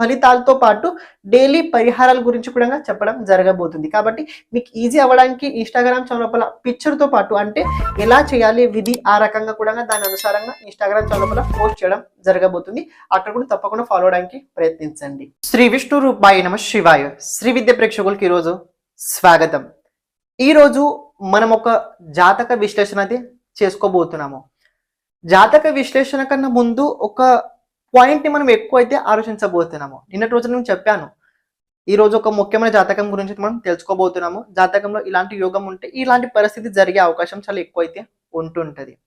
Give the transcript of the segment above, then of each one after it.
ఫలితాలతో పాటు డైలీ పరిహారాల గురించి కూడా చెప్పడం జరగబోతుంది. కాబట్టి మీకు ఈజీ అవ్వడానికి ఇన్స్టాగ్రామ్ చౌలపల పిక్చర్తో పాటు అంటే ఎలా చేయాలి విధి ఆ రకంగా కూడా దాని అనుసారంగా ఇన్స్టాగ్రామ్ చౌలపల పోస్ట్ చేయడం జరగబోతుంది. అక్కడ కూడా తప్పకుండా ఫాలో అవడానికి ప్రయత్నించండి. శ్రీ విష్ణు రూపాయ నమ శివాయ. శ్రీ విద్య ప్రేక్షకులకి ఈరోజు స్వాగతం. ఈరోజు మనం ఒక జాతక విశ్లేషణ అయితే చేసుకోబోతున్నాము. జాతక విశ్లేషణ కన్నా ముందు ఒక పాయింట్ని మనం ఎక్కువ అయితే ఆలోచించబోతున్నాము. నిన్నటి రోజు నేను చెప్పాను. ఈ రోజు ఒక ముఖ్యమైన జాతకం గురించి మనం తెలుసుకోబోతున్నాము. జాతకంలో ఇలాంటి యోగం ఉంటే ఇలాంటి పరిస్థితి జరిగే అవకాశం చాలా ఎక్కువ అయితే ఉంటుంటది.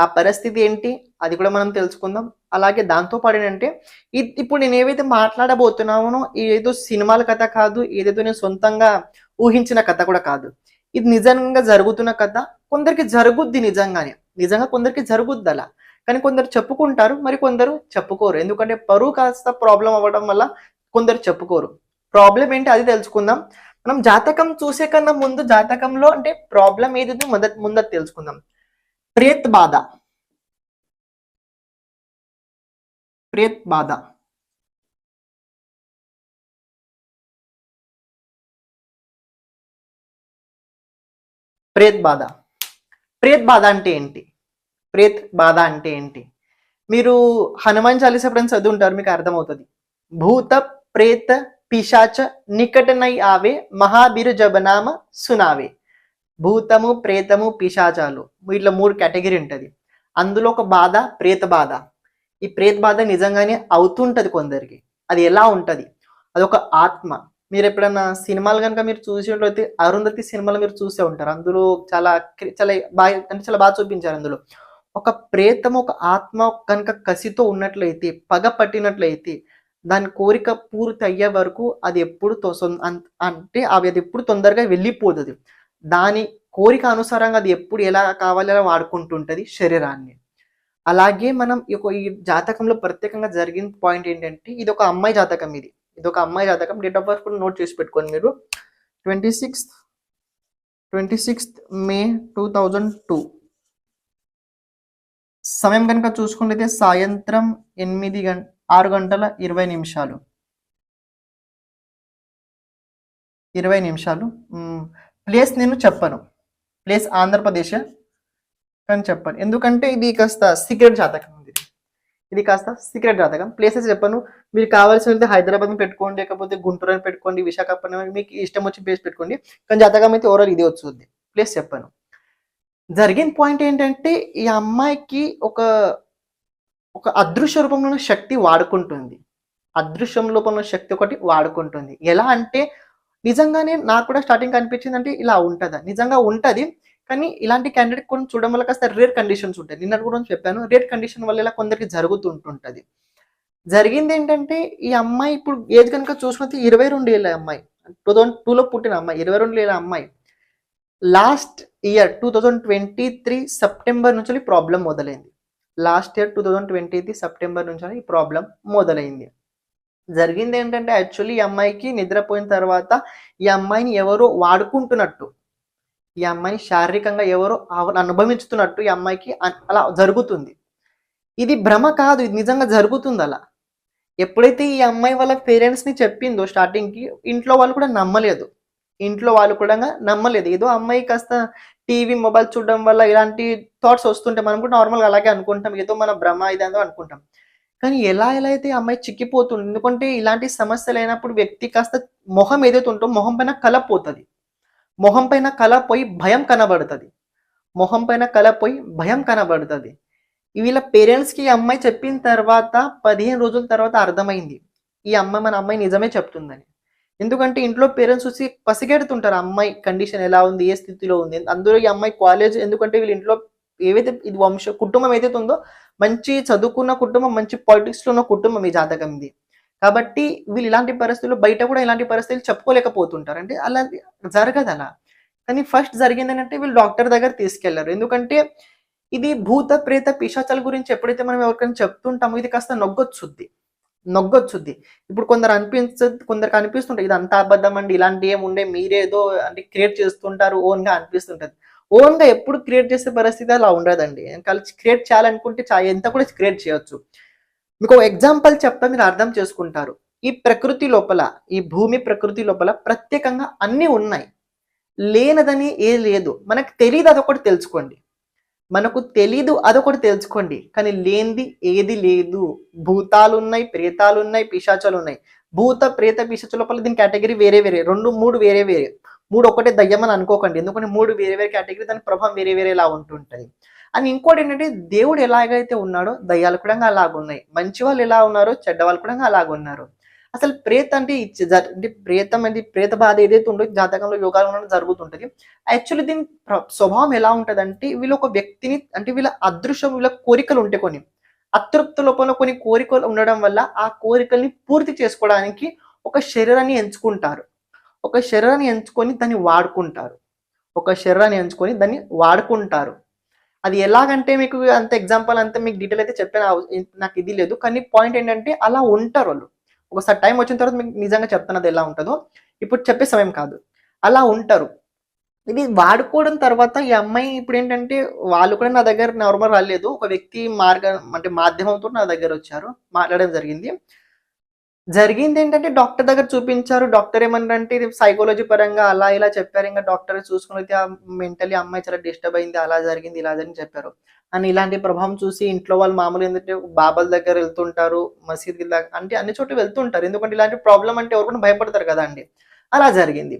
ఆ పరిస్థితి ఏంటి? అది కూడా మనం తెలుసుకుందాం. అలాగే దాంతో పాటు ఏంటంటే ఇ- ఇప్పుడు నేను ఏవైతే మాట్లాడబోతున్నానో ఏదో సినిమాల కథ కాదు ఏదేదో నేను సొంతంగా ఊహించిన కథ కూడా కాదు. ఇది నిజంగా జరుగుతున్న కథ. కొందరికి జరుగుద్ది నిజంగానే. నిజంగా కొందరికి జరుగుద్ది అలా కానీ కొందరు చెప్పుకుంటారు మరి కొందరు చెప్పుకోరు. ఎందుకంటే పరువు కాస్త ప్రాబ్లం అవ్వడం వల్ల కొందరు చెప్పుకోరు. ప్రాబ్లం ఏంటి అది తెలుసుకుందాం. మనం జాతకం చూసే కన్నా ముందు జాతకంలో అంటే ప్రాబ్లం ఏది మొదటి ముందర తెలుసుకుందాం. ప్రేత్ బాధ. ప్రేత్ బాధ. ప్రేత్ బాధ. ప్రేత్ బాధ అంటే ఏంటి? ప్రేత్ బాధ అంటే ఏంటి? మీరు హనుమాన్ చాలీసా ఎప్పుడైనా చదివి ఉంటారు మీకు అర్థమవుతుంది. భూత ప్రేత పిశాచ నికటనై ఆవే మహాబీరు జబనామ సునావే. భూతము ప్రేతము పిశాచాలు. వీటిలో మూడు కేటగిరీ ఉంటుంది. అందులో ఒక బాధ ప్రేత బాధ. ఈ ప్రేత బాధ నిజంగానే అవుతుంటది కొందరికి. అది ఎలా ఉంటది? అది ఒక ఆత్మ. మీరు ఎప్పుడన్నా సినిమాలు కనుక మీరు చూసినట్లయితే అరుంధతి సినిమాలు మీరు చూసే ఉంటారు. అందులో చాలా చాలా బాగా అంటే చాలా బాగా చూపించారు అందులో. ఒక ప్రేతం ఒక ఆత్మ కనుక కసితో ఉన్నట్లయితే పగ పట్టినట్లయితే దాని కోరిక పూర్తి అయ్యే వరకు అది ఎప్పుడు తో- అంటే అవి అది ఎప్పుడు తొందరగా వెళ్ళిపోతుంది దాని కోరిక అనుసారంగా అది ఎప్పుడు ఎలా కావాలి అలా వాడుకుంటుంటది శరీరాన్ని. అలాగే మనం ఈ ఈ జాతకంలో ప్రత్యేకంగా జరిగిన పాయింట్ ఏంటంటే ఇది ఒక అమ్మాయి జాతకం ఇది. ఇది ఒక అమ్మాయి జాతకం. డేట్ ఆఫ్ బర్త్ కూడా నోట్ చేసి పెట్టుకోండి మీరు. Twenty sixth twenty sixth May two thousand two సమయం కనుక చూసుకుంటే సాయంత్రం ఎనిమిది గం ఆరు గంటల ఇరవై నిమిషాలు. ఇరవై నిమిషాలు. ప్లేస్ నేను చెప్పను. ప్లేస్ ఆంధ్రప్రదేశ్ కానీ చెప్పను. ఎందుకంటే ఇది కాస్త సీక్రెట్ జాతకం ఇది. ఇది కాస్త సీక్రెట్ జాతకం. ప్లేసెస్ చెప్పను. మీరు కావాల్సిన హైదరాబాద్ పెట్టుకోండి లేకపోతే గుంటూరు అని పెట్టుకోండి విశాఖపట్నం మీకు ఇష్టం వచ్చి ప్లేస్ పెట్టుకోండి. కానీ జాతకం అయితే ఓవరాల్ ఇది వచ్చుద్ది. ప్లేస్ చెప్పను. జరిగిన పాయింట్ ఏంటంటే ఈ అమ్మాయికి ఒక ఒక అదృశ్య రూపంలో ఉన్న శక్తి వాడుకుంటుంది. అదృశ్యం రూపంలో శక్తి ఒకటి వాడుకుంటుంది. ఎలా అంటే నిజంగానే నాకు కూడా స్టార్టింగ్ అనిపించింది అంటే ఇలా ఉంటుందా? నిజంగా ఉంటుంది కానీ ఇలాంటి క్యాండిడేట్ కొన్ని చూడడం వల్ల కాస్త రేర్ కండిషన్స్ ఉంటాయి. నిన్న కూడా చెప్పాను రేర్ కండిషన్ వల్ల ఇలా కొందరికి జరుగుతుంటుంటది. జరిగింది ఏంటంటే ఈ అమ్మాయి ఇప్పుడు ఏజ్ కనుక చూసుకుంటే ఇరవై రెండు ఏళ్ళ అమ్మాయి. టూ థౌజండ్ టూలో పుట్టిన అమ్మాయి ఇరవై రెండు ఏళ్ళ అమ్మాయి. Last year two thousand twenty three September నుంచి ప్రాబ్లం మొదలైంది. Last year two thousand twenty three September నుంచి ఈ ప్రాబ్లం మొదలైంది. జరిగింది ఏంటంటే యాక్చువల్లీ ఈ అమ్మాయికి నిద్రపోయిన తర్వాత ఈ అమ్మాయిని ఎవరో వాడుకుంటున్నట్టు ఈ అమ్మాయిని శారీరకంగా ఎవరో అనుభవించుతున్నట్టు ఈ అమ్మాయికి అలా జరుగుతుంది. ఇది భ్రమ కాదు ఇది నిజంగా జరుగుతుంది అలా. ఎప్పుడైతే ఈ అమ్మాయి వాళ్ళ పేరెంట్స్ని చెప్పిందో స్టార్టింగ్కి ఇంట్లో వాళ్ళు కూడా నమ్మలేదు. ఇంట్లో వాళ్ళు కూడా నమ్మలేదు. ఏదో అమ్మాయి కాస్త టీవీ మొబైల్ చూడడం వల్ల ఇలాంటి థాట్స్ వస్తుంటే మనం కూడా నార్మల్గా అలాగే అనుకుంటాం. ఏదో మన భ్రమ ఇదేదో అనుకుంటాం. కానీ ఎలా ఎలా అయితే అమ్మాయి చిక్కిపోతుంది ఎందుకంటే ఇలాంటి సమస్యలు అయినప్పుడు వ్యక్తి కాస్త మొహం ఏదైతే ఉంటో మొహం పైన కల పోతుంది మొహం పైన కల పోయి భయం కనబడుతుంది. మొహం పైన కల పోయి భయం కనబడుతుంది. వీళ్ళ పేరెంట్స్కి ఈ అమ్మాయి చెప్పిన తర్వాత పదిహేను రోజుల తర్వాత అర్థమైంది. ఈ అమ్మాయి మన అమ్మాయి నిజమే చెప్తుందని. ఎందుకంటే ఇంట్లో పేరెంట్స్ వచ్చి పసిగెడుతుంటారు అమ్మాయి కండిషన్ ఎలా ఉంది ఏ స్థితిలో ఉంది? అందులో ఈ అమ్మాయి కాలేజ్ ఎందుకంటే వీళ్ళ ఇంట్లో ఏవైతే ఇది వంశ కుటుంబం ఏదైతే ఉందో మంచి చదువుకున్న కుటుంబం మంచి పాలిటిక్స్లో ఉన్న కుటుంబం ఈ జాతకం ఇది. కాబట్టి వీళ్ళు ఇలాంటి పరిస్థితులు బయట కూడా ఇలాంటి పరిస్థితులు చెప్పుకోలేకపోతుంటారు. అంటే అలా జరగదు అలా. కానీ ఫస్ట్ జరిగింది ఏంటంటే వీళ్ళు డాక్టర్ దగ్గర తీసుకెళ్ళారు. ఎందుకంటే ఇది భూత ప్రేత పిశాచాల గురించి ఎప్పుడైతే మనం ఎవరికైనా చెప్తుంటామో ఇది కాస్త నొగ్గొచ్చుద్ది. నొగ్గొచ్చుద్ది. ఇప్పుడు కొందరు అనిపించ కొందరికి అనిపిస్తుంటాయి ఇది అంత అబద్ధం అండి ఇలాంటి ఏమి ఉండే మీరేదో అంటే క్రియేట్ చేస్తుంటారు ఓన్గా అనిపిస్తుంటది. ఓన్గా ఎప్పుడు క్రియేట్ చేసే పరిస్థితి అలా ఉండదండి. క్రియేట్ చేయాలనుకుంటే చా ఎంత కూడా క్రియేట్ చేయొచ్చు. మీకు ఎగ్జాంపుల్ చెప్తా మీరు అర్థం చేసుకుంటారు. ఈ ప్రకృతి లోపల ఈ భూమి ప్రకృతి లోపల ప్రత్యేకంగా అన్ని ఉన్నాయి. లేనదని ఏ లేదు. మనకు తెలియదు అదొకటి తెలుసుకోండి. మనకు తెలీదు అదొకటి తెలుసుకోండి. కానీ లేనిది ఏది లేదు. భూతాలు ఉన్నాయి ప్రేతాలు ఉన్నాయి పిశాచాలు ఉన్నాయి భూత ప్రేత పిశాచు లోపల దీని కేటగిరీ వేరే వేరే. రెండు మూడు వేరే వేరే. మూడు ఒకటే దయ్యమని అనుకోకండి. ఎందుకంటే మూడు వేరే వేరే కేటగిరీ దాని ప్రభావం వేరే వేరేలా ఉంటుంటది. అని ఇంకోటి ఏంటంటే దేవుడు ఎలాగైతే ఉన్నాడో దయ్యాలు కూడా అలాగున్నాయి. మంచి వాళ్ళు ఎలా ఉన్నారో చెడ్డ వాళ్ళు కూడా అలాగున్నారు. ఉన్నారు అసలు ప్రేత అంటే అంటే ప్రేతం అంటే ప్రేత బాధ ఏదైతే ఉందో జాతకంలో యోగాలు ఉండడం జరుగుతుంటది. యాక్చువల్లీ దీని ప్ర- స్వభావం ఎలా ఉంటది అంటే వీళ్ళు ఒక వ్యక్తిని అంటే వీళ్ళ అదృశ్యం వీళ్ళ కోరికలు ఉంటే కొన్ని. అతృప్త లోపల కొన్ని కోరికలు ఉండడం వల్ల ఆ కోరికల్ని పూర్తి చేసుకోవడానికి ఒక శరీరాన్ని ఎంచుకుంటారు. ఒక శరీరాన్ని ఎంచుకొని దాన్ని వాడుకుంటారు. ఒక శరీరాన్ని ఎంచుకొని దాన్ని వాడుకుంటారు. అది ఎలాగంటే మీకు అంత ఎగ్జాంపుల్ అంతా మీకు డీటెయిల్ అయితే చెప్పిన నాకు ఇది లేదు. కానీ పాయింట్ ఏంటంటే అలా ఉంటారు వాళ్ళు. ఒకసారి టైం వచ్చిన తర్వాత మీకు నిజంగా చెప్తున్నది ఎలా ఉంటుందో. ఇప్పుడు చెప్పే సమయం కాదు. అలా ఉంటారు. ఇది వాడుకోవడం తర్వాత ఈ అమ్మాయి ఇప్పుడు ఏంటంటే వాళ్ళు కూడా నా దగ్గర నార్మల్ రాలేదు. ఒక వ్యక్తి మార్గ అంటే మాధ్యమంతో నా దగ్గర వచ్చారు. మాట్లాడడం జరిగింది. జరిగింది ఏంటంటే డాక్టర్ దగ్గర చూపించారు. డాక్టర్ ఏమన్నారంటే ఇది సైకాలజీ పరంగా అలా ఇలా చెప్పారు. ఇంకా డాక్టర్ చూసుకుని అయితే మెంటలీ అమ్మాయి చాలా డిస్టర్బ్ అయింది. అలా జరిగింది ఇలా జరిగింది చెప్పారు. అని ఇలాంటి ప్రభావం చూసి ఇంట్లో వాళ్ళు మామూలు ఏంటంటే బాబాల దగ్గర వెళ్తుంటారు మసీద్ అంటే అన్ని చోట్ల వెళ్తుంటారు. ఎందుకంటే ఇలాంటి ప్రాబ్లం అంటే ఎవరు కూడా భయపడతారు కదా అండి. అలా జరిగింది.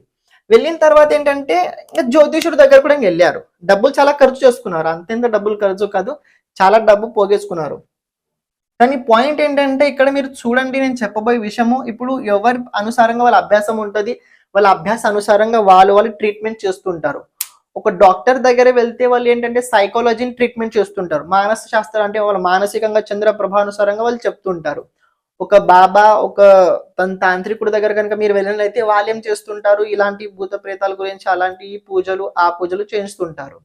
వెళ్ళిన తర్వాత ఏంటంటే ఇంకా జ్యోతిషుడి దగ్గర కూడా వెళ్ళారు. డబ్బులు చాలా ఖర్చు చేసుకున్నారు. అంతెంత డబ్బులు ఖర్చు కాదు. చాలా డబ్బు పోగేసుకున్నారు. కానీ పాయింట్ ఏంటంటే ఇక్కడ మీరు చూడండి నేను చెప్పబోయే విషయము ఇప్పుడు ఎవరి అనుసారంగా వాళ్ళ అభ్యాసం ఉంటుంది వాళ్ళ అభ్యాస అనుసారంగా వాళ్ళు వాళ్ళు ట్రీట్మెంట్ చేస్తుంటారు. ఒక డాక్టర్ దగ్గర వెళ్తే వాళ్ళు ఏంటంటే సైకాలజీని ట్రీట్మెంట్ చేస్తుంటారు. మానస శాస్త్రం అంటే వాళ్ళు మానసికంగా చంద్ర ప్రభానుసారంగా వాళ్ళు చెప్తుంటారు. ఒక బాబా ఒక తన తాంత్రికుడి దగ్గర కనుక మీరు వెళ్ళినట్లయితే వాళ్ళు ఏం చేస్తుంటారు? ఇలాంటి భూత ప్రేతాల గురించి అలాంటి పూజలు ఆ పూజలు చేస్తుంటారు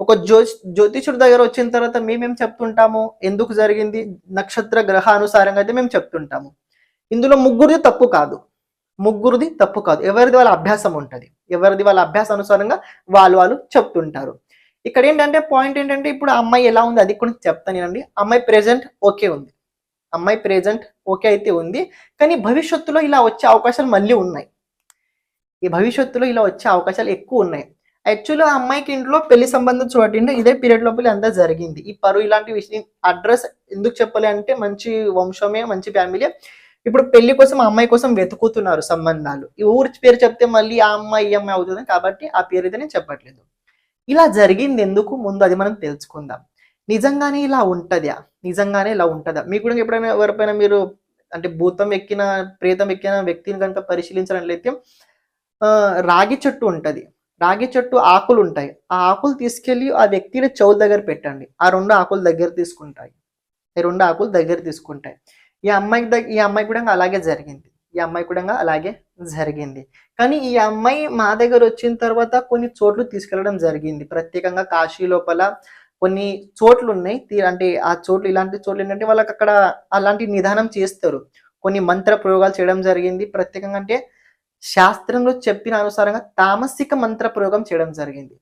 ఒక జ్యోతి జ్యోతిషుడి దగ్గర వచ్చిన తర్వాత మేమేం చెప్తుంటాము? ఎందుకు జరిగింది? నక్షత్ర గ్రహ అనుసారంగా అయితే మేము చెప్తుంటాము. ఇందులో ముగ్గురిది తప్పు కాదు. ముగ్గురిది తప్పు కాదు. ఎవరిది వాళ్ళ అభ్యాసం ఉంటుంది. ఎవరిది వాళ్ళ అభ్యాసం అనుసారంగా వాళ్ళు వాళ్ళు చెప్తుంటారు. ఇక్కడ ఏంటంటే పాయింట్ ఏంటంటే ఇప్పుడు అమ్మాయి ఎలా ఉంది? అది కూడా చెప్తాను అమ్మాయి ప్రెజెంట్ ఓకే ఉంది. అమ్మాయి ప్రెజెంట్ ఓకే అయితే ఉంది. కానీ భవిష్యత్తులో ఇలా వచ్చే అవకాశాలు మళ్ళీ ఉన్నాయి. ఈ భవిష్యత్తులో ఇలా వచ్చే అవకాశాలు ఎక్కువ ఉన్నాయి. యాక్చువల్ ఆ అమ్మాయికి ఇంట్లో పెళ్ళి సంబంధం చూడండి ఇదే పీరియడ్ లోపల అంతా జరిగింది. ఈ పరువు ఇలాంటి విషయం అడ్రస్ ఎందుకు చెప్పాలి అంటే మంచి వంశమే మంచి ఫ్యామిలీ. ఇప్పుడు పెళ్ళి కోసం ఆ అమ్మాయి కోసం వెతుకుతున్నారు సంబంధాలు. ఈ ఊరి పేరు చెప్తే మళ్ళీ ఆ అమ్మాయి ఈ అమ్మాయి అవుతుంది కాబట్టి ఆ పేరు అయితే నేను చెప్పట్లేదు. ఇలా జరిగింది ఎందుకు? ముందు అది మనం తెలుసుకుందాం. నిజంగానే ఇలా ఉంటదా? నిజంగానే ఇలా ఉంటదా? మీకు కూడా ఎప్పుడైనా ఎవరిపైనా మీరు అంటే భూతం ఎక్కిన ప్రేతం ఎక్కిన వ్యక్తిని కనుక పరిశీలించినట్లయితే రాగి చెట్టు ఉంటది. రాగి చెట్టు ఆకులు ఉంటాయి ఆ ఆకులు తీసుకెళ్ళి ఆ వ్యక్తిని చెవుల దగ్గర పెట్టండి. ఆ రెండు ఆకులు దగ్గర తీసుకుంటాయి. ఈ రెండు ఆకులు దగ్గర తీసుకుంటాయి. ఈ అమ్మాయికి దగ్గర ఈ అమ్మాయి కూడా అలాగే జరిగింది. ఈ అమ్మాయి కూడా అలాగే జరిగింది. కానీ ఈ అమ్మాయి మా దగ్గర వచ్చిన తర్వాత కొన్ని చోట్లు తీసుకెళ్ళడం జరిగింది. ప్రత్యేకంగా కాశీ లోపల కొన్ని చోట్లు ఉన్నాయి అంటే ఆ చోట్లు ఇలాంటి చోట్లు ఏంటంటే వాళ్ళకి అక్కడ అలాంటి నిదానం చేస్తారు. కొన్ని మంత్ర ప్రయోగాలు చేయడం జరిగింది. ప్రత్యేకంగా అంటే శాస్త్రంలో చెప్పిన అనుసారంగా తామసిక మంత్ర ప్రయోగం చేయడం జరిగింది.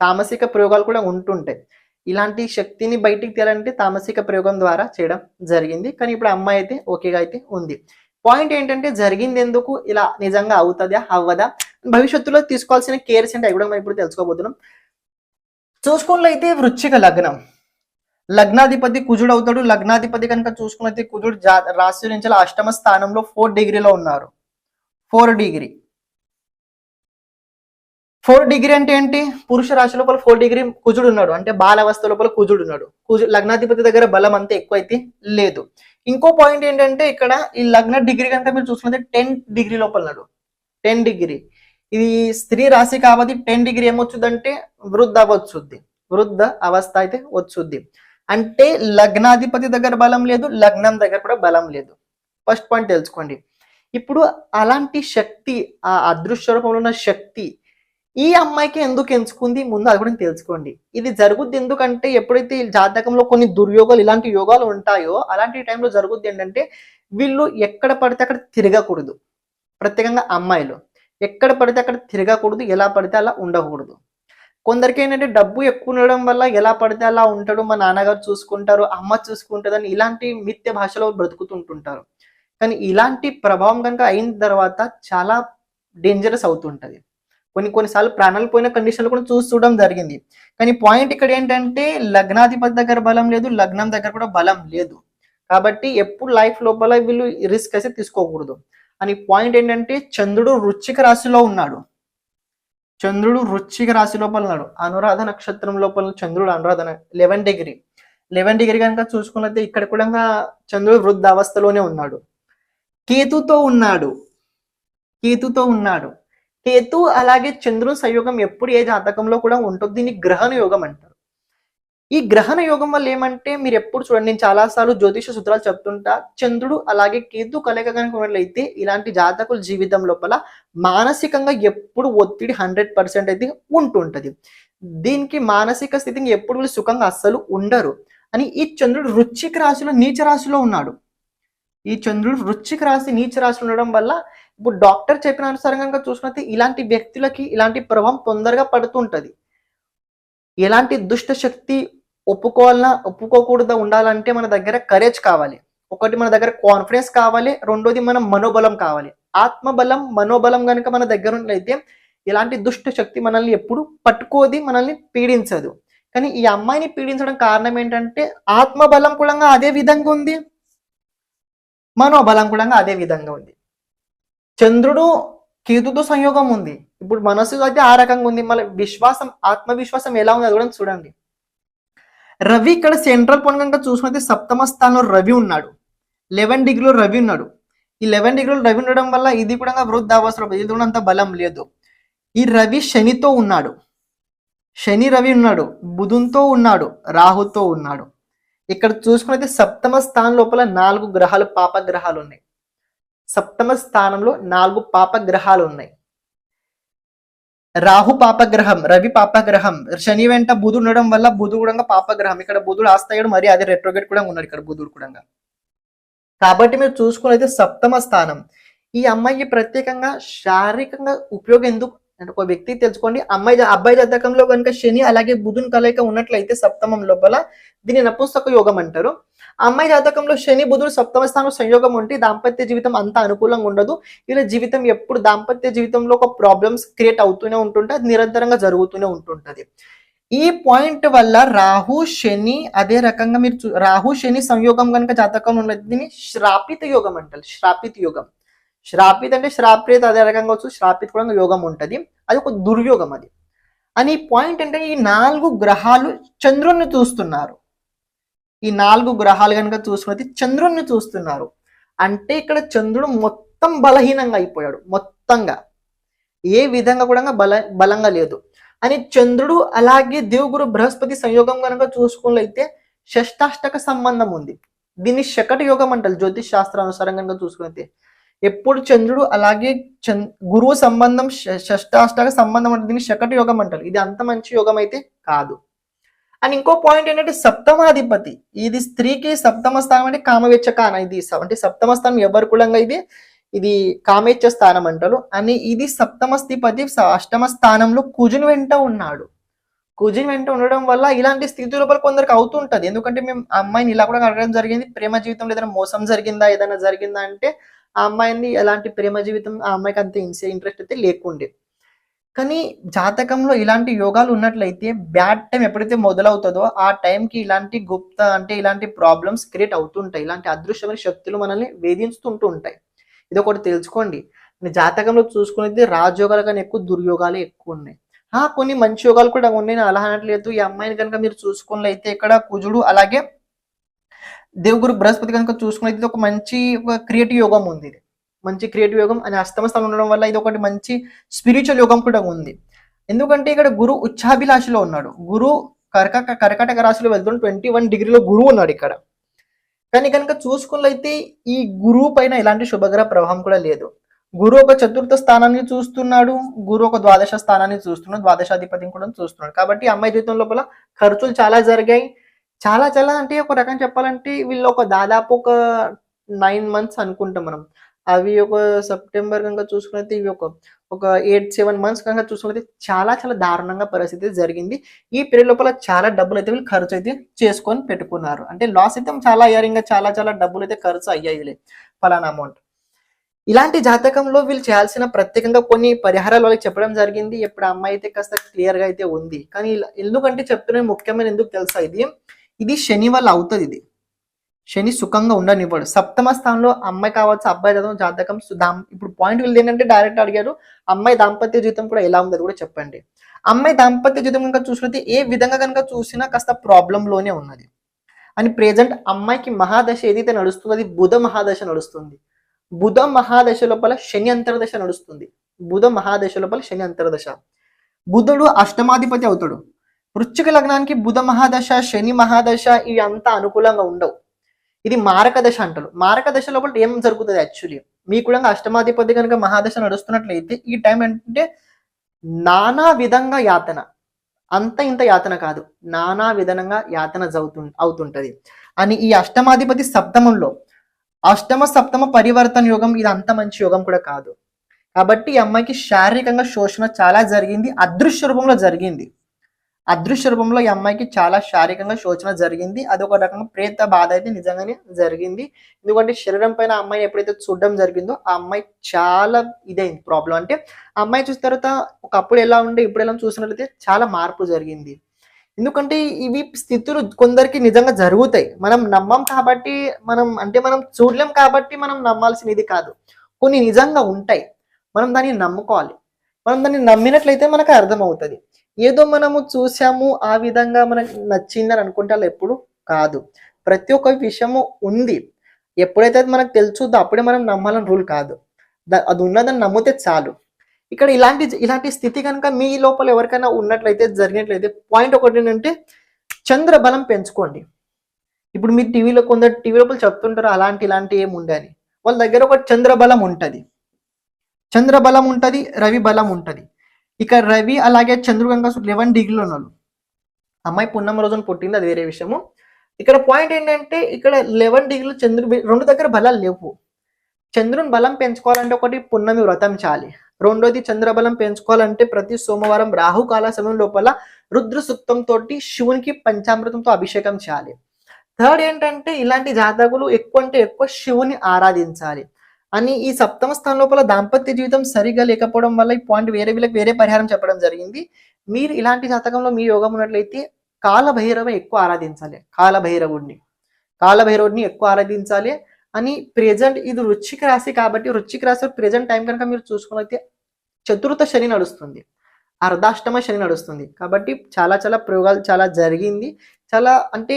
తామసిక ప్రయోగాలు కూడా ఉంటుంటాయి. ఇలాంటి శక్తిని బయటికి తీయాలంటే తామసిక ప్రయోగం ద్వారా చేయడం జరిగింది. కానీ ఇప్పుడు అమ్మాయి అయితే ఓకేగా అయితే ఉంది. పాయింట్ ఏంటంటే జరిగింది ఎందుకు? ఇలా నిజంగా అవుతుందా? అవ్వదా? భవిష్యత్తులో తీసుకోవాల్సిన కేర్స్ అంటే అవి కూడా మనం ఇప్పుడు తెలుసుకోబోతున్నాం. చూసుకున్నట్లయితే వృశ్చిక లగ్నం. లగ్నాధిపతి కుజుడు అవుతాడు. లగ్నాధిపతి కనుక చూసుకున్నైతే కుజుడు జా రాశి నుంచి అష్టమ స్థానంలో ఫోర్ డిగ్రీలో ఉన్నారు. Four degree. ఫోర్ డిగ్రీ అంటే ఏంటి? పురుష రాశి లోపల ఫోర్ డిగ్రీ కుజుడు ఉన్నాడు. అంటే బాలవస్థ లోపల కుజుడు ఉన్నాడు. కుజు లగ్నాధిపతి దగ్గర బలం అంతా ఎక్కువ అయితే లేదు. ఇంకో పాయింట్ ఏంటంటే ఇక్కడ ఈ లగ్న డిగ్రీ కనుక మీరు చూసుకుంటే టెన్ డిగ్రీ లోపల ఉన్నాడు. Ten degree. ఇది స్త్రీ రాశి కాబట్టి టెన్ డిగ్రీ ఏమొచ్చుద్దంటే వృద్ధ వచ్చుద్ది వృద్ధ అవస్థ అయితే వచ్చుద్ది. అంటే లగ్నాధిపతి దగ్గర బలం లేదు లగ్నం దగ్గర కూడా బలం లేదు. ఫస్ట్ పాయింట్ తెలుసుకోండి. ఇప్పుడు అలాంటి శక్తి ఆ అదృశ్య రూపంలో ఉన్న శక్తి ఈ అమ్మాయికి ఎందుకు ఎంచుకుంది? ముందు అది కూడా తెలుసుకోండి. ఇది జరుగుద్ది ఎందుకంటే ఎప్పుడైతే జాతకంలో కొన్ని దుర్యోగాలు ఇలాంటి యోగాలు ఉంటాయో అలాంటి టైంలో జరుగుద్ది ఏంటంటే వీళ్ళు ఎక్కడ పడితే అక్కడ తిరగకూడదు. ప్రత్యేకంగా అమ్మాయిలు. ఎక్కడ పడితే అక్కడ తిరగకూడదు. ఎలా పడితే అలా ఉండకూడదు. కొందరికి ఏంటంటే డబ్బు ఎక్కువ ఉండడం వల్ల ఎలా పడితే అలా ఉంటాడు. మా నాన్నగారు చూసుకుంటారు అమ్మ చూసుకుంటుందని ఇలాంటి మిథ్య భాషలో బ్రతుకుతుంటుంటారు. కానీ ఇలాంటి ప్రభావం కనుక అయిన తర్వాత చాలా డేంజరస్ అవుతుంటుంది. కొన్ని కొన్నిసార్లు ప్రాణాలు పోయిన కండిషన్లు కూడా చూసి చూడడం జరిగింది. కానీ పాయింట్ ఇక్కడ ఏంటంటే లగ్నాధిపతి దగ్గర బలం లేదు లగ్నం దగ్గర కూడా బలం లేదు. కాబట్టి ఎప్పుడు లైఫ్ లోపల వీళ్ళు రిస్క్ అయితే తీసుకోకూడదు. అని పాయింట్ ఏంటంటే చంద్రుడు రుచిక రాశిలో ఉన్నాడు. చంద్రుడు రుచిక రాశి లోపల ఉన్నాడు. అనురాధ నక్షత్రం లోపల చంద్రుడు అనురాధన లెవెన్ డిగ్రీ లెవెన్ డిగ్రీ కనుక చూసుకున్నట్లయితే ఇక్కడ కూడా చంద్రుడు వృద్ధ అవస్థలోనే ఉన్నాడు. కేతుతో ఉన్నాడు. కేతుతో ఉన్నాడు. కేతు అలాగే చంద్రుని సంయోగం ఎప్పుడు ఏ జాతకంలో కూడా ఉంటుంది దీన్ని గ్రహణ యోగం అంటారు. ఈ గ్రహణ యోగం వల్ల ఏమంటే మీరు ఎప్పుడు చూడండి నేను చాలాసార్లు జ్యోతిష సూత్రాలు చెప్తుంటా చంద్రుడు అలాగే కేతు కలయిక కనుకున్నట్లయితే ఇలాంటి జాతకుల జీవితం లోపల మానసికంగా ఎప్పుడు ఒత్తిడి హండ్రెడ్ పర్సెంట్ అయితే ఉంటుంటుంది. దీనికి మానసిక స్థితిని ఎప్పుడు వీళ్ళు సుఖంగా అస్సలు ఉండరు. అని ఈ చంద్రుడు రుచిక రాశిలో నీచ రాశిలో ఉన్నాడు. ఈ చంద్రుడు వృశ్చిక రాశి నీచ రాశి ఉండడం వల్ల ఇప్పుడు డాక్టర్ చెప్పిన అనుసారంగా కనుక ఇలాంటి వ్యక్తులకి ఇలాంటి ప్రభావం తొందరగా పడుతుంటది. ఎలాంటి దుష్ట శక్తి ఒప్పుకోవాలన్నా ఒప్పుకోకూడదా ఉండాలంటే మన దగ్గర కరేజ్ కావాలి. ఒకటి మన దగ్గర కాన్ఫిడెన్స్ కావాలి. రెండోది మన మనోబలం కావాలి. ఆత్మబలం మనోబలం కనుక మన దగ్గర ఉన్నట్లయితే ఇలాంటి దుష్ట శక్తి మనల్ని ఎప్పుడు పట్టుకోది మనల్ని పీడించదు. కానీ ఈ అమ్మాయిని పీడించడం కారణం ఏంటంటే ఆత్మబలం కూడా అదే విధంగా ఉంది. మనోబలం కూడా అదే విధంగా ఉంది. చంద్రుడు కేతుతో సంయోగం ఉంది. ఇప్పుడు మనసు అయితే ఆ రకంగా ఉంది. మళ్ళీ విశ్వాసం ఆత్మవిశ్వాసం ఎలా ఉంది అది కూడా చూడండి. రవి ఇక్కడ సెంట్రల్ పాయింట్ కనుక చూసుకుంటే సప్తమ స్థానంలో రవి ఉన్నాడు. లెవెన్ డిగ్రీలో రవి ఉన్నాడు. ఈ లెవెన్ డిగ్రీలో రవి ఉండడం వల్ల ఇది కూడా వృద్ధావసరం ఇది కూడా అంత బలం లేదు. ఈ రవి శనితో ఉన్నాడు. శని రవి ఉన్నాడు. బుధునితో ఉన్నాడు. రాహుతో ఉన్నాడు. ఇక్కడ చూసుకున్నైతే సప్తమ స్థానం లోపల నాలుగు గ్రహాలు పాప గ్రహాలు ఉన్నాయి. సప్తమ స్థానంలో నాలుగు పాప గ్రహాలు ఉన్నాయి. రాహు పాపగ్రహం రవి పాపగ్రహం శని వెంట బుధుడు ఉండడం వల్ల బుధుడు కూడా పాపగ్రహం. ఇక్కడ బుధుడు ఆస్తాయుడు మరి అదే రెట్రోగేట్ కూడా ఉన్నాడు ఇక్కడ బుధుడు కూడా. కాబట్టి మీరు చూసుకున్నైతే సప్తమ స్థానం. ఈ అమ్మాయికి ప్రత్యేకంగా శారీరకంగా ఉపయోగం ఎందుకు? అంటే ఒక వ్యక్తి తెలుసుకోండి. అమ్మాయి అబ్బాయి జాతకంలో కనుక శని అలాగే బుధుని కలయిక ఉన్నట్లయితే సప్తమం లోపల దీన్ని నపుంసక యోగం అంటారు. ఆ అమ్మాయి జాతకంలో శని బుధుడు సప్తమ స్థానం సంయోగం ఉంటే దాంపత్య జీవితం అంత అనుకూలంగా ఉండదు. వీళ్ళ జీవితం ఎప్పుడు దాంపత్య జీవితంలో ఒక ప్రాబ్లమ్స్ క్రియేట్ అవుతూనే ఉంటుంటే అది నిరంతరంగా జరుగుతూనే ఉంటుంటది. ఈ పాయింట్ వల్ల రాహు శని అదే రకంగా మీరు చూ- రాహు శని సంయోగం కనుక జాతకం ఉన్నది దీన్ని శ్రాపిత యోగం అంటారు. శ్రాపిత యోగం. శ్రాపిత అంటే శ్రాప్రేత అదే రకంగా వచ్చు శ్రాపిత కూడా యోగం ఉంటుంది. అది ఒక దుర్యోగం అది. అని పాయింట్ అంటే ఈ నాలుగు గ్రహాలు చంద్రుణ్ణి చూస్తున్నారు. ఈ నాలుగు గ్రహాలు కనుక చూసుకున్నది చంద్రుణ్ణి చూస్తున్నారు. అంటే ఇక్కడ చంద్రుడు మొత్తం బలహీనంగా అయిపోయాడు. మొత్తంగా. ఏ విధంగా కూడా బల బలంగా లేదు. అని చంద్రుడు అలాగే దేవుగురు బృహస్పతి సంయోగం కనుక చూసుకున్నట్లయితే షష్టాష్టక సంబంధం ఉంది. దీన్ని శకట యోగం అంటారు. జ్యోతిష్ శాస్త్రానుసారం కనుక చూసుకున్నట్లయితే. ఎప్పుడు చంద్రుడు అలాగే చంద్ గురువు సంబంధం షష్టాష్టక సంబంధం అంటే దీన్ని శకట యోగం అంటారు. ఇది అంత మంచి యోగం అయితే కాదు. అండ్ ఇంకో పాయింట్ ఏంటంటే సప్తమాధిపతి. ఇది స్త్రీకి సప్తమ స్థానం అంటే కామవెచ్చకాన ఇది అంటే సప్తమ స్థానం ఎవరి కులంగా ఇది? ఇది కామేచ్చ స్థానం అంటారు. అని ఇది సప్తమ స్థిపతి అష్టమ స్థానంలో కుజుని వెంట ఉన్నాడు. కుజుని వెంట ఉండడం వల్ల ఇలాంటి స్థితి లోపల కొందరికి అవుతుంటది. ఎందుకంటే మేము అమ్మాయిని ఇలా కూడా అడగడం జరిగింది. ప్రేమ జీవితంలో ఏదైనా మోసం జరిగిందా ఏదైనా జరిగిందా అంటే ఆ అమ్మాయిని ఎలాంటి ప్రేమ జీవితం ఆ అమ్మాయికి అంత ఇంట్రెస్ట్ అయితే లేకుండే. కానీ జాతకంలో ఇలాంటి యోగాలు ఉన్నట్లయితే బ్యాడ్ టైం ఎప్పుడైతే మొదలవుతుందో ఆ టైంకి ఇలాంటి గుప్త అంటే ఇలాంటి ప్రాబ్లమ్స్ క్రియేట్ అవుతుంటాయి. ఇలాంటి అదృశ్యమైన శక్తులు మనల్ని వేధించుతుంటూ ఉంటాయి. ఇది ఒకటి తెలుసుకోండి జాతకంలో చూసుకునేది రాజయోగాలు కన్నా ఎక్కువ దుర్యోగాలే ఎక్కువ ఉన్నాయి. ఆ కొన్ని మంచి యోగాలు కూడా ఉన్నాయి. నేను అలా అనట్లేదు. ఈ అమ్మాయిని కనుక మీరు చూసుకున్నట్లయితే ఇక్కడ కుజుడు అలాగే దేవుగురు బృహస్పతి కనుక చూసుకున్నట్లయితే ఒక మంచి ఒక క్రియేటివ్ యోగం ఉంది ఇది. మంచి క్రియేటివ్ యోగం అని అష్టమ స్థానం ఉండడం వల్ల ఇది ఒకటి మంచి స్పిరిచువల్ యోగం కూడా ఉంది. ఎందుకంటే ఇక్కడ గురు ఉచ్చాభిలాషిలో ఉన్నాడు. గురు కర్కట కర్కటక రాశిలో వెళ్తున్న ట్వంటీ వన్ డిగ్రీలో గురువు ఉన్నాడు ఇక్కడ. కానీ కనుక చూసుకున్నైతే ఈ గురువు పైన ఎలాంటి శుభగ్రహ ప్రభావం కూడా లేదు. గురు ఒక చతుర్థ స్థానాన్ని చూస్తున్నాడు. గురు ఒక ద్వాదశ స్థానాన్ని చూస్తున్నాడు. ద్వాదశాధిపతిని కూడా చూస్తున్నాడు. కాబట్టి అమ్మాయి జీవితం లోపల ఖర్చులు చాలా జరిగాయి. చాలా చాలా అంటే ఒక రకం చెప్పాలంటే వీళ్ళు ఒక దాదాపు ఒక నైన్ మంత్స్ అనుకుంటాం మనం. అవి ఒక సెప్టెంబర్ కనుక చూసుకున్నైతే ఇవి ఒక ఒక ఎయిట్ సెవెన్ మంత్స్ కనుక చూసుకున్నైతే చాలా చాలా దారుణంగా పరిస్థితి జరిగింది. ఈ పీరియడ్ లోపల చాలా డబ్బులు అయితే వీళ్ళు ఖర్చు అయితే చేసుకొని పెట్టుకున్నారు. అంటే లాస్ అయితే చాలా అయ్యారు. ఇంకా చాలా చాలా డబ్బులు అయితే ఖర్చు అయ్యాయిలే. ఫలానా అమౌంట్ ఇలాంటి జాతకంలో వీళ్ళు చేయాల్సిన ప్రత్యేకంగా కొన్ని పరిహారాలు వాళ్ళకి చెప్పడం జరిగింది. ఇప్పుడు అమ్మాయి అయితే కాస్త క్లియర్గా అయితే ఉంది. కానీ ఇలా- ఎందుకంటే చెప్తున్న ముఖ్యమైన ఎందుకు తెలుసా ఇది? ఇది శని వల్ల అవుతుంది ఇది. శని సుఖంగా ఉండనివ్వడు. సప్తమ స్థానంలో అమ్మాయి కావచ్చు అబ్బాయి చదవం జాతకం దాం- ఇప్పుడు పాయింట్ వీళ్ళు ఏంటంటే డైరెక్ట్ అడిగారు అమ్మాయి దాంపత్య జీవితం కూడా ఎలా ఉంది కూడా చెప్పండి. అమ్మాయి దాంపత్య జీవితం కనుక చూసినట్టు ఏ విధంగా కనుక చూసినా కాస్త ప్రాబ్లం లోనే ఉన్నది. అని ప్రెజెంట్ అమ్మాయికి మహాదశ ఏదైతే నడుస్తుందో అది బుధ మహాదశ నడుస్తుంది. బుధ మహాదశ లోపల శని అంతర్దశ నడుస్తుంది. బుధ మహాదశ లోపల శని అంతర్దశ. బుధుడు అష్టమాధిపతి అవుతాడు. వృచ్చిక లగ్నానికి బుధ మహాదశ శని మహాదశ ఇవి అంత అనుకూలంగా ఉండవు. ఇది మారక దశ అంటారు. మారక దశ లోపల ఏం జరుగుతుంది యాక్చువల్లీ మీ కూడా అష్టమాధిపతి కనుక మహాదశ నడుస్తున్నట్లయితే ఈ టైం ఏంటంటే నానా విధంగా యాతన. అంత ఇంత యాతన కాదు. నానా విధంగా యాతన జరుగుతు అవుతుంటది. అని ఈ అష్టమాధిపతి సప్తమంలో అష్టమ సప్తమ పరివర్తన యోగం ఇది అంత మంచి యోగం కూడా కాదు. కాబట్టి ఈ అమ్మాయికి శారీరకంగా శోషణ చాలా జరిగింది. అదృశ్య రూపంలో జరిగింది. అదృశ్య రూపంలో ఈ అమ్మాయికి చాలా శారీరకంగా శోచన జరిగింది. అది ఒక రకంగా ప్రేత బాధ అయితే నిజంగానే జరిగింది. ఎందుకంటే శరీరం పైన అమ్మాయిని ఎప్పుడైతే చూడడం జరిగిందో ఆ అమ్మాయి చాలా ఇదైంది ప్రాబ్లం అంటే ఆ అమ్మాయి చూసిన తర్వాత ఒకప్పుడు ఎలా ఉండే ఇప్పుడు ఎలా చూసినట్లయితే చాలా మార్పు జరిగింది. ఎందుకంటే ఇవి స్థితులు కొందరికి నిజంగా జరుగుతాయి. మనం నమ్మం కాబట్టి మనం అంటే మనం చూడలేం కాబట్టి మనం నమ్మాల్సినది కాదు. కొన్ని నిజంగా ఉంటాయి. మనం దాన్ని నమ్ముకోవాలి. మనం దాన్ని నమ్మినట్లయితే మనకు అర్థమవుతుంది. ఏదో మనము చూసాము ఆ విధంగా మనకు నచ్చిందని అనుకుంటే అలా ఎప్పుడు కాదు. ప్రతి ఒక్క విషయము ఉంది. ఎప్పుడైతే మనకు తెలుసుద్దో అప్పుడే మనం నమ్మాలని రూల్ కాదు. అది ఉన్నదని నమ్మితే చాలు. ఇక్కడ ఇలాంటి ఇలాంటి స్థితి కనుక మీ లోపల ఎవరికైనా ఉన్నట్లయితే జరిగినట్లయితే పాయింట్ ఒకటి ఏంటంటే చంద్ర బలం పెంచుకోండి. ఇప్పుడు మీరు టీవీలో కొందరు టీవీ లోపల చెప్తుంటారు అలాంటి ఇలాంటి ఏమి ఉండని వాళ్ళ దగ్గర ఒక చంద్రబలం ఉంటుంది. చంద్రబలం ఉంటుంది రవి బలం ఉంటుంది. ఇక రవి అలాగే చంద్రుడు కనుక లెవెన్ డిగ్రీలో ఉన్నారు అమ్మాయి పున్నమ రోజున పుట్టింది అది వేరే విషయము. ఇక్కడ పాయింట్ ఏంటంటే ఇక్కడ లెవెన్ డిగ్రీలు చంద్రుడు రెండు దగ్గర బలాలు లేవు. చంద్రుని బలం పెంచుకోవాలంటే ఒకటి పున్నమి వ్రతం చాలి రెండోది చంద్రబలం పెంచుకోవాలంటే ప్రతి సోమవారం రాహుకాల సమయం లోపల రుద్ర సూక్తంతో తోటి శివునికి పంచామృతంతో అభిషేకం చేయాలి. థర్డ్ ఏంటంటే ఇలాంటి జాతకులు ఎక్కువ అంటే ఎక్కువ శివుని ఆరాధించాలి. అని ఈ సప్తమ స్థానం లోపల దాంపత్య జీవితం సరిగా లేకపోవడం వల్ల ఈ పాయింట్ వేరే వీళ్ళకి వేరే పరిహారం చెప్పడం జరిగింది. మీరు ఇలాంటి జాతకంలో మీ యోగం ఉన్నట్లయితే కాలభైరవ ఎక్కువ ఆరాధించాలి. కాలభైరవుడిని కాలభైరవుడిని ఎక్కువ ఆరాధించాలి అని ప్రెజెంట్ ఇది వృశ్చిక రాశి కాబట్టి వృశ్చిక రాశి ప్రెజెంట్ టైం కనుక మీరు చూసుకున్నైతే చతుర్థ శని నడుస్తుంది. అర్ధాష్టమ శని నడుస్తుంది. కాబట్టి చాలా చాలా ప్రయోగాలు చాలా జరిగింది. చాలా అంటే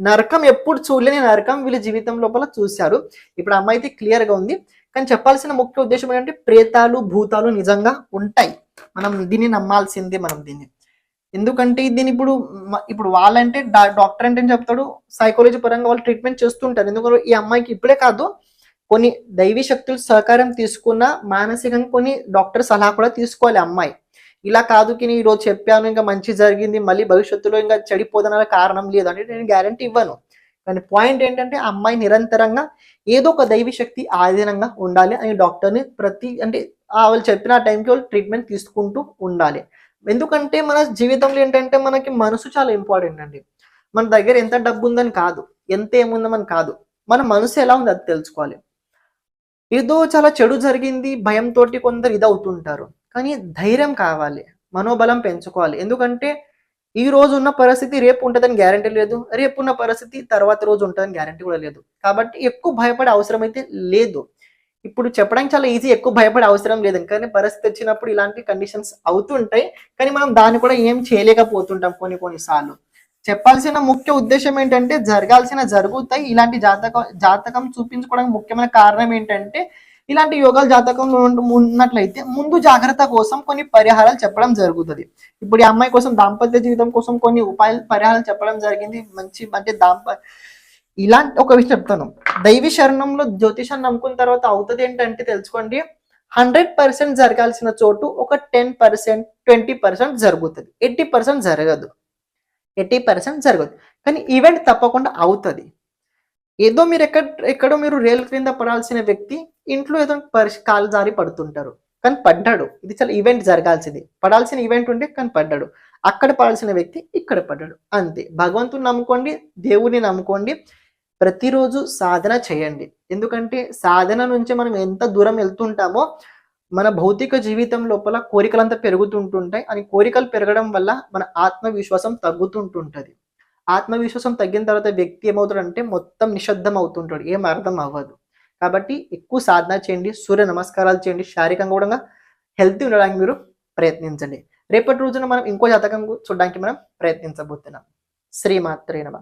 నరకం ఎప్పుడు చూడలేని నరకం వీళ్ళ జీవితం లోపల చూశారు. ఇప్పుడు అమ్మాయి అయితే క్లియర్గా ఉంది. కానీ చెప్పాల్సిన ముఖ్య ఉద్దేశం ఏంటంటే ప్రేతాలు భూతాలు నిజంగా ఉంటాయి. మనం దీన్ని నమ్మాల్సిందే మనం దీన్ని. ఎందుకంటే దీని ఇప్పుడు ఇప్పుడు వాళ్ళంటే డాక్టర్ అంటే చెప్తాడు? సైకాలజీ పరంగా వాళ్ళు ట్రీట్మెంట్ చేస్తుంటారు. ఎందుకంటే ఈ అమ్మాయికి ఇప్పుడే కాదు కొన్ని దైవీ శక్తులు సహకారం తీసుకున్న మానసికంగా కొన్ని డాక్టర్ సలహా కూడా తీసుకోవాలి అమ్మాయి. ఇలా కాదు కి ఈరోజు రోజు చెప్పాను ఇంకా మంచి జరిగింది మళ్ళీ భవిష్యత్తులో ఇంకా చెడిపోదన కారణం లేదు అంటే నేను గ్యారంటీ ఇవ్వను. కానీ పాయింట్ ఏంటంటే ఆ అమ్మాయి నిరంతరంగా ఏదో ఒక దైవీ శక్తి ఆధీనంగా ఉండాలి అని డాక్టర్ని ప్రతి అంటే వాళ్ళు చెప్పిన ఆ టైంకి వాళ్ళు ట్రీట్మెంట్ తీసుకుంటూ ఉండాలి. ఎందుకంటే మన జీవితంలో ఏంటంటే మనకి మనసు చాలా ఇంపార్టెంట్ అండి. మన దగ్గర ఎంత డబ్బు ఉందని కాదు ఎంత ఏముందని కాదు మన మనసు ఎలా ఉంది అది తెలుసుకోవాలి. ఏదో చాలా చెడు జరిగింది భయంతో కొందరు ఇది అవుతుంటారు కానీ ధైర్యం కావాలి మనోబలం పెంచుకోవాలి. ఎందుకంటే ఈ రోజు ఉన్న పరిస్థితి రేపు ఉంటుందని గ్యారంటీ లేదు. రేపు ఉన్న పరిస్థితి తర్వాత రోజు ఉంటుందని గ్యారంటీ కూడా లేదు. కాబట్టి ఎక్కువ భయపడే అవసరం అయితే లేదు. ఇప్పుడు చెప్పడానికి చాలా ఈజీ ఎక్కువ భయపడే అవసరం లేదు. కానీ పరిస్థితి వచ్చినప్పుడు ఇలాంటి కండిషన్స్ అవుతుంటాయి. కానీ మనం దాన్ని కూడా ఏం చేయలేకపోతుంటాం కొన్ని కొన్నిసార్లు. చెప్పాల్సిన ముఖ్య ఉద్దేశం ఏంటంటే జరగాల్సిన జరుగుతాయి. ఇలాంటి జాతకం జాతకం చూపించుకోవడానికి ముఖ్యమైన కారణం ఏంటంటే ఇలాంటి యోగాలు జాతకంలో ఉన్నట్లయితే ముందు జాగ్రత్త కోసం కొన్ని పరిహారాలు చెప్పడం జరుగుతుంది. ఇప్పుడు ఈ అమ్మాయి కోసం దాంపత్య జీవితం కోసం కొన్ని ఉపాయాలు పరిహారాలు చెప్పడం జరిగింది. మంచి అంటే దాంప ఇలాంటి ఒక విషయం చెప్తాను. దైవీ శరణంలో జ్యోతిషాన్ని నమ్ముకున్న తర్వాత అవుతుంది ఏంటంటే తెలుసుకోండి. హండ్రెడ్ పర్సెంట్ జరగాల్సిన చోటు ఒక టెన్ పర్సెంట్ ట్వంటీ పర్సెంట్ జరుగుతుంది. ఎయిటీ పర్సెంట్ జరగదు. ఎయిటీ పర్సెంట్ జరగదు. కానీ ఈవెంట్ తప్పకుండా అవుతుంది. ఏదో మీరు ఎక్కడ ఎక్కడో మీరు రేల్ క్రింద పడాల్సిన వ్యక్తి ఇంట్లో ఏదో పరిష్ కాలు జారి పడుతుంటారు. కానీ పడ్డాడు. ఇది చాలా ఈవెంట్ జరగాల్సింది. పడాల్సిన ఈవెంట్ ఉంటే కానీ పడ్డాడు. అక్కడ పడాల్సిన వ్యక్తి ఇక్కడ పడ్డాడు. అంతే. భగవంతుని నమ్ముకోండి దేవుని నమ్ముకోండి. ప్రతిరోజు సాధన చేయండి. ఎందుకంటే సాధన నుంచి మనం ఎంత దూరం వెళ్తుంటామో మన భౌతిక జీవితం లోపల కోరికలంతా పెరుగుతుంటుంటాయి. అని కోరికలు పెరగడం వల్ల మన ఆత్మవిశ్వాసం తగ్గుతుంటుంటుంది. ఆత్మవిశ్వాసం తగ్గిన తర్వాత వ్యక్తి ఏమవుతాడంటే మొత్తం నిశ్శబ్దం అవుతుంటాడు ఏం అర్థం అవ్వదు. కాబట్టి ఎక్కువ సాధన చేయండి సూర్య నమస్కారాలు చేయండి శారీరకంగా కూడా హెల్తీ ఉండడానికి మీరు ప్రయత్నించండి. రేపటి రోజున మనం ఇంకో జాతకం చూడడానికి మనం ప్రయత్నించబోతున్నాం. శ్రీమాత్రేనమా